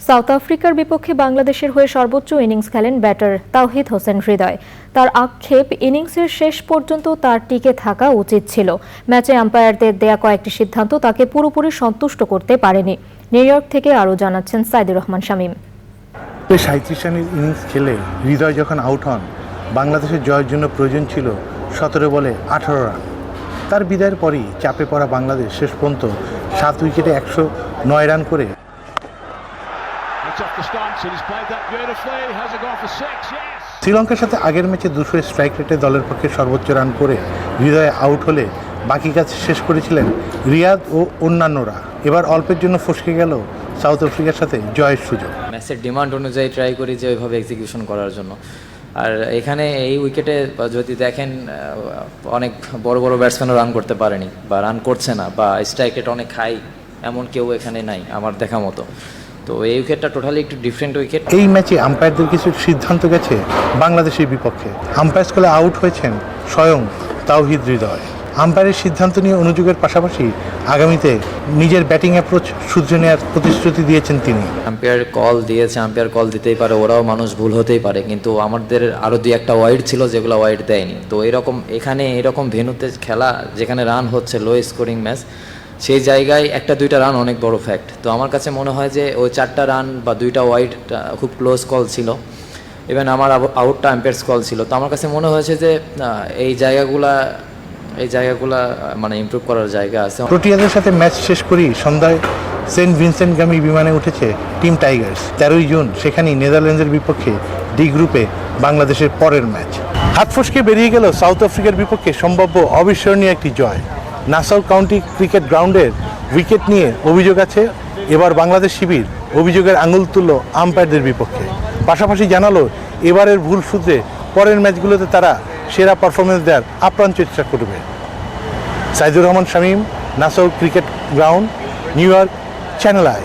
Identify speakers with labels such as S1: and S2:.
S1: South আফ্রিকার বিপক্ষে বাংলাদেশের হয়ে সর্বোচ্চ ইনিংস খেলেন ব্যাটার তাওহিদ হোসেন হৃদয়। তার আক্ষেপ, ইনিংসের শেষ পর্যন্ত তার টিকে থাকা উচিত ছিল। ম্যাচে আম্পায়ারদের দেয়া কয়েকটি সিদ্ধান্ত তাকে পুরোপুরি সন্তুষ্ট করতে পারেনি। নিউ ইয়র্ক থেকে আরও জানাচ্ছেন সাইদুর রহমান শামীম।
S2: সাঁত্রিশ রানের ইনিংস খেলে হৃদয় যখন আউট হন, বাংলাদেশের জয়ের জন্য প্রয়োজন ছিল সতেরো বলে আঠারো রান। তার বিদায়ের পরই চাপে পড়া বাংলাদেশ শেষ পর্যন্ত সাত উইকেটে একশো নয় রান করে শ্রীলঙ্কার সাথে আগের ম্যাচে দুশো স্ট্রাইক রেটে দলের পক্ষে সর্বোচ্চ রান করে হৃদয়ে আউট হলে বাকি কাজ শেষ করেছিলেন রিয়াদ ও অন্যান্যরা। এবার অল্পের জন্য ফসকে গেল সাউথ আফ্রিকার সাথে জয়ের সুযোগ।
S3: ম্যাচের ডিমান্ড অনুযায়ী ট্রাই করি যে ওইভাবে এক্সিকিউশন করার জন্য। আর এখানে এই উইকেটে যদি দেখেন অনেক বড় বড় ব্যাটসম্যানও রান করতে পারেনি বা রান করছে না বা স্ট্রাইক রেট অনেক হাই এমন কেউ এখানে নাই আমার দেখা মতো। তো এই উইকেটটা টোটালি একটু ডিফারেন্ট উইকেট
S2: এই ম্যাচে আম্পায়ারদের কিছু সিদ্ধান্ত গেছে বাংলাদেশের বিপক্ষে। আম্পায়ার স্কুলে আউট হয়েছেন স্বয়ং তাওহিদ হৃদয়। আম্পায়ারের সিদ্ধান্ত নিয়ে অনুযোগের পাশাপাশি আগামীতে নিজের ব্যাটিং অ্যাপ্রোচ শুধরে নেওয়ার প্রতিশ্রুতি দিয়েছেন তিনি।
S3: আম্পায়ার কল দিয়েছে আম্পায়ার কল দিতেই পারে ওরাও মানুষ ভুল হতেই পারে কিন্তু আমাদের আরও দুই একটা ওয়াইড ছিল যেগুলো ওয়াইড দেয়নি। তো এরকম এখানে এরকম ভেনুতে খেলা যেখানে রান হচ্ছে লো স্কোরিং ম্যাচ সেই জায়গায় একটা দুইটা রান অনেক বড় ফ্যাক্ট তো আমার কাছে মনে হয় যে ওই চারটা রান বা দুইটা ওয়াইড খুব ক্লোজ কল ছিল। ইভেন আমার আউটটা আম্পায়ার্স কল ছিল। তো আমার কাছে মনে হয়েছে যে এই জায়গাগুলা এই জায়গাগুলা মানে ইমপ্রুভ করার জায়গা আছে।
S2: প্রোটিয়াদের সাথে ম্যাচ শেষ করি, সন্ধ্যায় সেন্ট ভিনসেন্ট ভিনসেন্টগামী বিমানে উঠেছে টিম টাইগার্স। তেরোই জুন, সেখানেই নেদারল্যান্ডসের বিপক্ষে ডি গ্রুপে বাংলাদেশের পরের ম্যাচ হাত ফসকে বেরিয়ে গেল সাউথ আফ্রিকার বিপক্ষে সম্ভাব্য অবিস্মরণীয় একটি জয়। নাসাউ কাউন্টি ক্রিকেট গ্রাউন্ডের উইকেট নিয়ে অভিযোগ আছে। এবার বাংলাদেশ শিবির অভিযোগের আঙুল তুলল আম্পায়ারদের বিপক্ষে। পাশাপাশি জানালো, এবারের ভুল সূত্রে পরের ম্যাচগুলোতে তারা সেরা পারফরমেন্স দেওয়ার আপ্রাণ চেষ্টা করবে। Saidur Rahman Shamim Nassau cricket ground, New York, channel I.